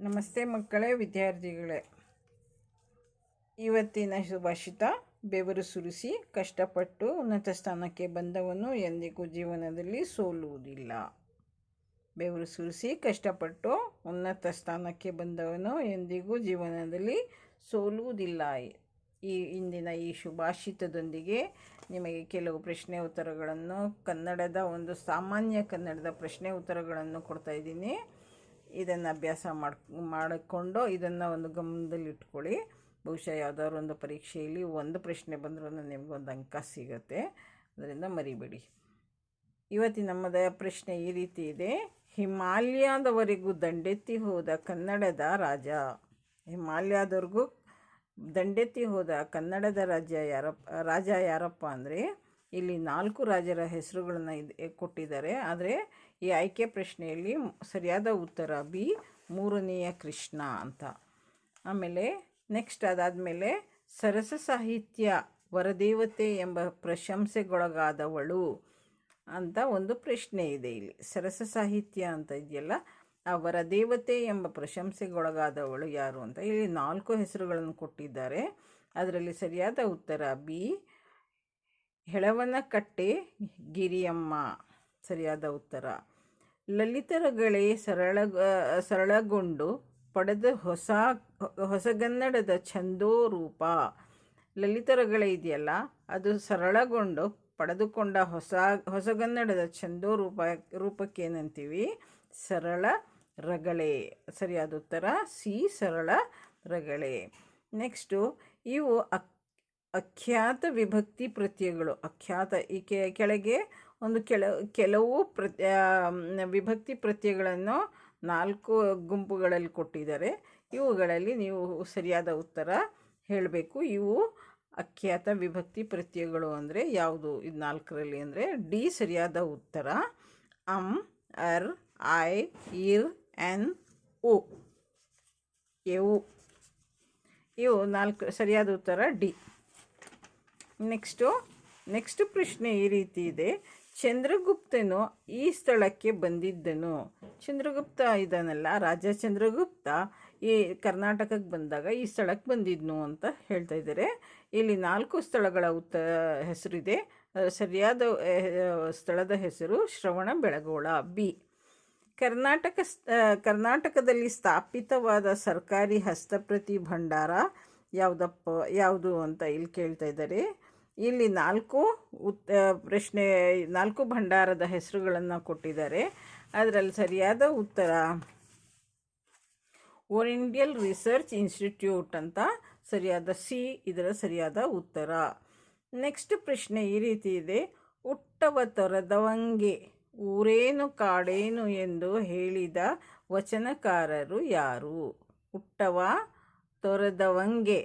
ನಮಸ್ತೆ ಮಕ್ಕಳೇ, ವಿದ್ಯಾರ್ಥಿಗಳೇ. ಇವತ್ತಿನ ಸುಭಾಷಿತ ಬೆವರು ಸುರಿಸಿ, ಕಷ್ಟಪಟ್ಟು ಉನ್ನತ ಸ್ಥಾನಕ್ಕೆ ಬಂದವನು ಎಂದಿಗೂ ಜೀವನದಲ್ಲಿ ಸೋಲುವುದಿಲ್ಲ. ಬೆವರು ಸುರಿಸಿ, ಕಷ್ಟಪಟ್ಟು ಉನ್ನತ ಸ್ಥಾನಕ್ಕೆ ಬಂದವನು ಎಂದಿಗೂ ಜೀವನದಲ್ಲಿ ಸೋಲುವುದಿಲ್ಲ. ಈ ಇಂದಿನ ಈ ಶುಭಾಷಿತದೊಂದಿಗೆ ನಿಮಗೆ ಕೆಲವು ಪ್ರಶ್ನೆ ಉತ್ತರಗಳನ್ನು ಕನ್ನಡದ ಒಂದು ಸಾಮಾನ್ಯ ಕನ್ನಡದ ಪ್ರಶ್ನೆ ಉತ್ತರಗಳನ್ನು ಕೊಡ್ತಾ ಇದ್ದೀನಿ. ಇದನ್ನು ಅಭ್ಯಾಸ ಮಾಡಿ, ಮಾಡಿಕೊಂಡು ಇದನ್ನು ಒಂದು ಗಮನದಲ್ಲಿಟ್ಕೊಳ್ಳಿ ಬಹುಶಃ ಯಾವುದಾದ್ರು ಒಂದು ಪರೀಕ್ಷೆಯಲ್ಲಿ ಒಂದು ಪ್ರಶ್ನೆ ಬಂದರೂ ಒಂದು ಅಂಕ ಸಿಗುತ್ತೆ. ಅದರಿಂದ ಮರಿಬೇಡಿ. ಇವತ್ತಿನ ನಮ್ಮದ ಪ್ರಶ್ನೆ ಈ ರೀತಿ ಇದೆ. ಹಿಮಾಲಯದವರೆಗೂ ದಂಡೆತ್ತಿ ಹೋದ ಕನ್ನಡದ ರಾಜ. ಹಿಮಾಲಯದವರೆಗೂ ದಂಡೆತ್ತಿ ಹೋದ ಕನ್ನಡದ ರಾಜ್ಯ ಯಾರಪ್ಪ, ರಾಜ ಯಾರಪ್ಪ ಅಂದರೆ ಇಲ್ಲಿ ನಾಲ್ಕು ರಾಜರ ಹೆಸರುಗಳನ್ನು ಇದು, ಕೊಟ್ಟಿದ್ದಾರೆ. ಆದರೆ ಈ ಆಯ್ಕೆ ಪ್ರಶ್ನೆಯಲ್ಲಿ ಸರಿಯಾದ ಉತ್ತರ ಬಿ, ಮೂರನೆಯ ಕೃಷ್ಣ ಅಂತ. ಆಮೇಲೆ ನೆಕ್ಸ್ಟ್ ಅದಾದಮೇಲೆ ಸರಸ ಸಾಹಿತ್ಯ ವರದೇವತೆ ಎಂಬ ಪ್ರಶಂಸೆಗೊಳಗಾದವಳು ಅಂತ ಒಂದು ಪ್ರಶ್ನೆ ಇದೆ ಇಲ್ಲಿ. ಸರಸ ಸಾಹಿತ್ಯ ಅಂತ ಇದೆಯಲ್ಲ, ಆ ವರದೇವತೆ ಎಂಬ ಪ್ರಶಂಸೆಗೊಳಗಾದವಳು ಯಾರು ಅಂತ ಇಲ್ಲಿ ನಾಲ್ಕು ಹೆಸರುಗಳನ್ನು ಕೊಟ್ಟಿದ್ದಾರೆ. ಅದರಲ್ಲಿ ಸರಿಯಾದ ಉತ್ತರ ಬಿ, ಹೆಳವನಕಟ್ಟೆ ಗಿರಿಯಮ್ಮ. ಸರಿಯಾದ ಉತ್ತರ. ಲಲಿತರಗಳೇ ಸರಳ ಸರಳಗೊಂಡು ಪಡೆದ ಹೊಸ ಹೊಸಗನ್ನಡದ ಛಂದೋ ರೂಪ ಲಲಿತರಗಳೇ ಇದೆಯಲ್ಲ, ಅದು ಸರಳಗೊಂಡು ಪಡೆದುಕೊಂಡ ಹೊಸ ಹೊಸಗನ್ನಡದ ಛಂದೋ ರೂಪ ರೂಪಕ್ಕೆ ಏನಂತೀವಿ ಸರಳ ರಗಳೆ. ಸರಿಯಾದ ಉತ್ತರ, ಸಿ, ಸರಳ ರಗಳೆ. ನೆಕ್ಸ್ಟು, ಇವು ಅಕ್, ಅಖ್ಯಾತ ವಿಭಕ್ತಿ ಪ್ರತ್ಯಯಗಳು. ಅಖ್ಯಾತ ಈ ಕೆಳಗೆ ಒಂದು ಕೆಲ, ಕೆಲವು ಪ್ರತ್ಯ ವಿಭಕ್ತಿ ಪ್ರತ್ಯಯಗಳನ್ನು ನಾಲ್ಕು ಗುಂಪುಗಳಲ್ಲಿ ಕೊಟ್ಟಿದ್ದಾರೆ. ಇವುಗಳಲ್ಲಿ ನೀವು ಸರಿಯಾದ ಉತ್ತರ ಹೇಳಬೇಕು. ಇವು ಅಖ್ಯಾತ ವಿಭಕ್ತಿ ಪ್ರತ್ಯಯಗಳು ಅಂದರೆ ಯಾವುದು? ಇದು ನಾಲ್ಕರಲ್ಲಿ ಅಂದರೆ ಡಿ ಸರಿಯಾದ ಉತ್ತರ. ಅಂ, ಅರ್, ಐ, ಇರ್, ಎನ್, ಉ. ಎವು. ಇವು ನಾಲ್ಕು, ಸರಿಯಾದ ಉತ್ತರ ಡಿ. ನೆಕ್ಸ್ಟು, ನೆಕ್ಸ್ಟ್ ಪ್ರಶ್ನೆ ಈ ರೀತಿ ಇದೆ. ಚಂದ್ರಗುಪ್ತನು ಈ ಸ್ಥಳಕ್ಕೆ ಬಂದಿದ್ದನು. ಚಂದ್ರಗುಪ್ತ ಇದ್ದಾನಲ್ಲ ರಾಜ ಚಂದ್ರಗುಪ್ತ ಈ ಕರ್ನಾಟಕಕ್ಕೆ ಬಂದಾಗ ಈ ಸ್ಥಳಕ್ಕೆ ಬಂದಿದ್ನು ಅಂತ ಹೇಳ್ತಾ ಇದ್ದಾರೆ ಇಲ್ಲಿ ನಾಲ್ಕು ಸ್ಥಳಗಳ ಉತ್ತ, ಹೆಸರಿದೆ. ಸರಿಯಾದ ಸ್ಥಳದ ಹೆಸರು ಶ್ರವಣ ಬೆಳಗೋಳ, ಬಿ. ಕರ್ನಾಟಕ ಕರ್ನಾಟಕದಲ್ಲಿ ಸ್ಥಾಪಿತವಾದ ಸರ್ಕಾರಿ ಹಸ್ತಪ್ರತಿ ಭಂಡಾರ ಯಾವುದಪ್ಪ, ಯಾವುದು ಅಂತ ಇಲ್ಲಿ ಕೇಳ್ತಾ ಇದ್ದಾರೆ ಇಲ್ಲಿ ನಾಲ್ಕು ಉತ್ ಪ್ರಶ್ನೆ, ನಾಲ್ಕು ಭಂಡಾರದ ಹೆಸರುಗಳನ್ನು ಕೊಟ್ಟಿದ್ದಾರೆ. ಅದರಲ್ಲಿ ಸರಿಯಾದ ಉತ್ತರ ಓರಿಯಂಟಿಯಲ್ ರಿಸರ್ಚ್ ಇನ್ಸ್ಟಿಟ್ಯೂಟ್ ಅಂತ ಸರಿಯಾದ ಸಿ ಇದರ ಸರಿಯಾದ ಉತ್ತರ. ನೆಕ್ಸ್ಟ್ ಪ್ರಶ್ನೆ ಈ ರೀತಿ ಇದೆ. ಉಟ್ಟವ ತೊರೆದವಂಗೆ ಊರೇನು ಕಾಡೇನು ಎಂದು ಹೇಳಿದ ವಚನಕಾರರು ಯಾರು? ಹುಟ್ಟವ ತೊರೆದವಂಗೆ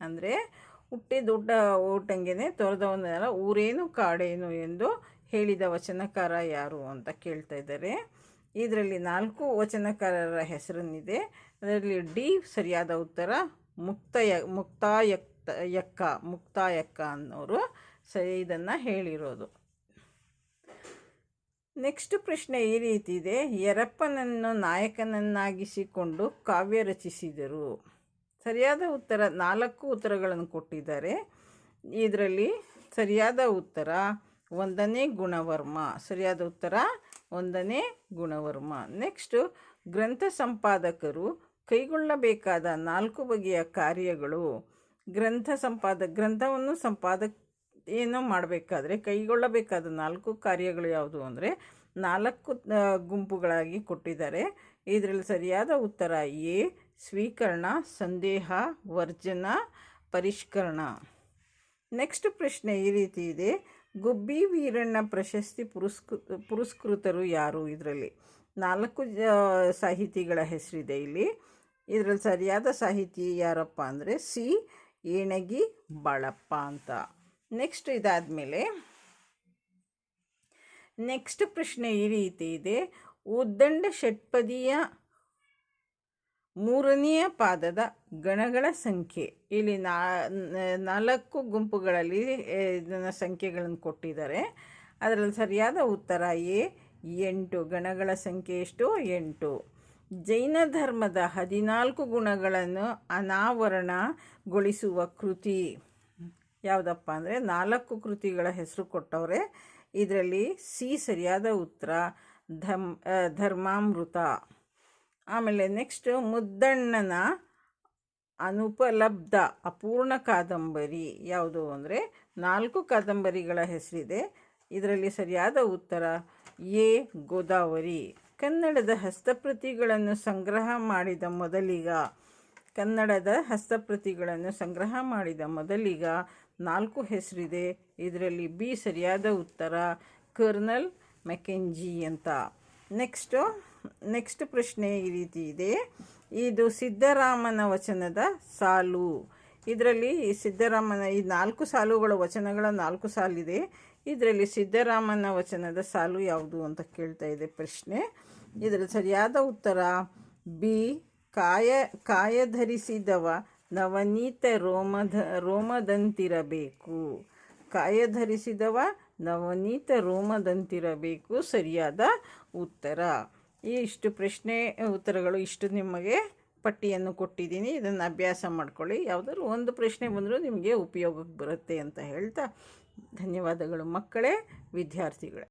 ಅಂದರೆ ಹುಟ್ಟಿದ ದೊಡ್ಡ ಓಟಂಗೆನೆ ತೊರೆದವನ್ನೆಲ್ಲ ಊರೇನು ಕಾಡೇನು ಎಂದು ಹೇಳಿದ ವಚನಕಾರ ಯಾರು ಅಂತ ಕೇಳ್ತಾ ಇದ್ದಾರೆ. ಇದರಲ್ಲಿ ನಾಲ್ಕು ವಚನಕಾರರ ಹೆಸರನ್ನಿದೆ. ಅದರಲ್ಲಿ ಡಿ ಸರಿಯಾದ ಉತ್ತರ, ಮುಕ್ತಯ ಮುಕ್ತಾಯಕ್ತ ಯಕ್ಕ ಮುಕ್ತಾಯಕ್ಕ ಅನ್ನೋರು ಸರಿ ಇದನ್ನು ಹೇಳಿರೋದು. ನೆಕ್ಸ್ಟ್ ಪ್ರಶ್ನೆ ಈ ರೀತಿ ಇದೆ. ಯರಪ್ಪನನ್ನು ನಾಯಕನನ್ನಾಗಿಸಿಕೊಂಡು ಕಾವ್ಯ ರಚಿಸಿದರು. ಸರಿಯಾದ ಉತ್ತರ, ನಾಲ್ಕು ಉತ್ತರಗಳನ್ನು ಕೊಟ್ಟಿದ್ದಾರೆ. ಇದರಲ್ಲಿ ಸರಿಯಾದ ಉತ್ತರ, ಒಂದನೇ ಗುಣವರ್ಮ. ಸರಿಯಾದ ಉತ್ತರ, ಒಂದನೇ ಗುಣವರ್ಮ. ನೆಕ್ಸ್ಟು ಗ್ರಂಥ ಸಂಪಾದಕರು ಕೈಗೊಳ್ಳಬೇಕಾದ ನಾಲ್ಕು ಬಗೆಯ ಕಾರ್ಯಗಳು. ಗ್ರಂಥ ಸಂಪಾದ, ಗ್ರಂಥವನ್ನು ಸಂಪಾದಕ, ಏನು ಮಾಡಬೇಕಾದ್ರೆ ಕೈಗೊಳ್ಳಬೇಕಾದ ನಾಲ್ಕು ಕಾರ್ಯಗಳು ಯಾವುದು ಅಂದರೆ ನಾಲ್ಕು ಗುಂಪುಗಳಾಗಿ ಕೊಟ್ಟಿದ್ದಾರೆ. ಇದರಲ್ಲಿ ಸರಿಯಾದ ಉತ್ತರ ಎ ಸ್ವೀಕರಣ, ಸಂದೇಹ, ವರ್ಜನ, ಪರಿಷ್ಕರಣ. ನೆಕ್ಸ್ಟ್ ಪ್ರಶ್ನೆ ಈ ರೀತಿ ಇದೆ. ಗುಬ್ಬಿ ವೀರಣ್ಣ ಪ್ರಶಸ್ತಿ ಪುರಸ್ಕೃ, ಪುರಸ್ಕೃತರು ಯಾರು? ಇದರಲ್ಲಿ ನಾಲ್ಕು ಸಾಹಿತಿಗಳ ಹೆಸರಿದೆ ಇಲ್ಲಿ. ಇದರಲ್ಲಿ ಸರಿಯಾದ ಸಾಹಿತಿ ಯಾರಪ್ಪ ಅಂದರೆ ಸಿ. ಏಣಗಿ ಬಾಳಪ್ಪ ಅಂತ. ನೆಕ್ಸ್ಟ್ ಇದಾದಮೇಲೆ ನೆಕ್ಸ್ಟ್ ಪ್ರಶ್ನೆ ಈ ರೀತಿ ಇದೆ. ಉದ್ದಂಡ ಷಟ್ಪದಿಯ ಮೂರನೆಯ ಪಾದದ ಗಣಗಳ ಸಂಖ್ಯೆ. ಇಲ್ಲಿ ನಾಲ್ಕು ಗುಂಪುಗಳಲ್ಲಿ ಇದನ್ನು ಸಂಖ್ಯೆಗಳನ್ನು ಕೊಟ್ಟಿದ್ದಾರೆ. ಅದರಲ್ಲಿ ಸರಿಯಾದ ಉತ್ತರ ಎ, ಎಂಟು. ಗಣಗಳ ಸಂಖ್ಯೆ ಎಷ್ಟು? ಎಂಟು. ಜೈನ ಧರ್ಮದ ಹದಿನಾಲ್ಕು ಗುಣಗಳನ್ನು ಅನಾವರಣಗೊಳಿಸುವ ಕೃತಿ. ಯಾವುದಪ್ಪ ಅಂದರೆ, ನಾಲ್ಕು ಕೃತಿಗಳ ಹೆಸರು ಕೊಟ್ಟವ್ರೆ. ಇದರಲ್ಲಿ ಸಿ ಸರಿಯಾದ ಉತ್ತರ, ಧಮ್, ಧರ್ಮಾಮೃತ. ಆಮೇಲೆ ನೆಕ್ಸ್ಟ್ ಮುದ್ದಣ್ಣನ ಅನುಪಲಬ್ಧ, ಅಪೂರ್ಣ ಕಾದಂಬರಿ ಯಾವುದು ಅಂದರೆ ನಾಲ್ಕು ಕಾದಂಬರಿಗಳ ಹೆಸರಿದೆ. ಇದರಲ್ಲಿ ಸರಿಯಾದ ಉತ್ತರ, ಎ. ಗೋದಾವರಿ. ಕನ್ನಡದ ಹಸ್ತಪ್ರತಿಗಳನ್ನು ಸಂಗ್ರಹ ಮಾಡಿದ ಮೊದಲಿಗ, ಕನ್ನಡದ ಹಸ್ತಪ್ರತಿಗಳನ್ನು ಸಂಗ್ರಹ ಮಾಡಿದ ಮೊದಲಿಗ ನಾಲ್ಕು ಹೆಸರಿದೆ. ಇದರಲ್ಲಿ ಬಿ ಸರಿಯಾದ ಉತ್ತರ, ಕರ್ನಲ್ ಮೆಕೆಂಜಿ ಅಂತ. ನೆಕ್ಸ್ಟು ನೆಕ್ಸ್ಟ್ ಪ್ರಶ್ನೆ ಈ ರೀತಿ ಇದೆ. ಇದು ಸಿದ್ದರಾಮನ ವಚನದ ಸಾಲು. ಇದರಲ್ಲಿ ಸಿದ್ದರಾಮನ ಈ ನಾಲ್ಕು ಸಾಲುಗಳ ವಚನಗಳ ನಾಲ್ಕು ಸಾಲಿದೆ. ಇದರಲ್ಲಿ ಸಿದ್ದರಾಮನ ವಚನದ ಸಾಲು ಯಾವುದು ಅಂತ ಕೇಳ್ತಾ ಇದೆ ಪ್ರಶ್ನೆ. ಇದರ ಸರಿಯಾದ ಉತ್ತರ, ಬಿ, ಕಾಯ, ಕಾಯಧರಿಸಿದವ ನವನೀತ ರೋಮಧ ರೋಮದಂತಿರಬೇಕು. ಕಾಯಧರಿಸಿದವ ನವನೀತ ರೋಮದಂತಿರಬೇಕು. ಸರಿಯಾದ ಉತ್ತರ. ಈ ಇಷ್ಟು ಪ್ರಶ್ನೆ, ಉತ್ತರಗಳು ಇಷ್ಟು ನಿಮಗೆ ಪಟ್ಟಿಯನ್ನು ಕೊಟ್ಟಿದ್ದೀನಿ. ಇದನ್ನು ಅಭ್ಯಾಸ ಮಾಡ್ಕೊಳ್ಳಿ. ಯಾವುದಾದ್ರು ಒಂದು ಪ್ರಶ್ನೆ ಬಂದರೂ ನಿಮಗೆ ಉಪಯೋಗಕ್ಕೆ ಬರುತ್ತೆ ಅಂತ ಹೇಳ್ತಾ ಧನ್ಯವಾದಗಳು ಮಕ್ಕಳೇ, ವಿದ್ಯಾರ್ಥಿಗಳೇ.